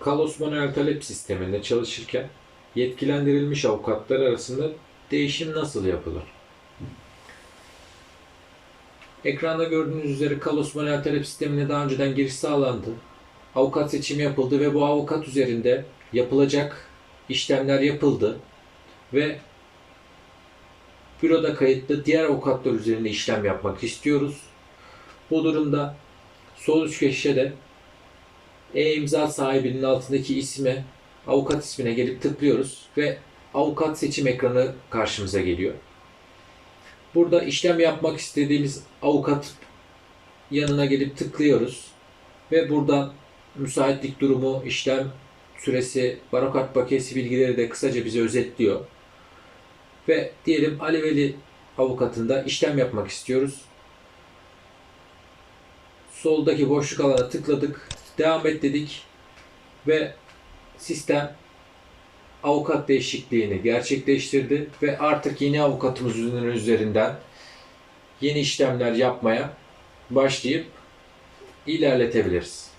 Kalos manuel talep sisteminde çalışırken yetkilendirilmiş avukatlar arasında değişim nasıl yapılır? Ekranda gördüğünüz üzere Kalos manuel talep sistemine daha önceden giriş sağlandı. Avukat seçimi yapıldı ve bu avukat üzerinde yapılacak işlemler yapıldı ve büroda kayıtlı diğer avukatlar üzerinde işlem yapmak istiyoruz. Bu durumda sol üst köşede e-imza sahibinin altındaki isme, avukat ismine gelip tıklıyoruz ve avukat seçim ekranı karşımıza geliyor. Burada işlem yapmak istediğimiz avukat yanına gelip tıklıyoruz ve buradan müsaitlik durumu, işlem süresi, barokat bakiyesi bilgileri de kısaca bize özetliyor. Ve diyelim Ali Veli avukatında işlem yapmak istiyoruz. Soldaki boşluk alana tıkladık. Devam et dedik. Ve sistem avukat değişikliğini gerçekleştirdi ve artık yeni avukatımızın üzerinden yeni işlemler yapmaya başlayıp ilerletebiliriz.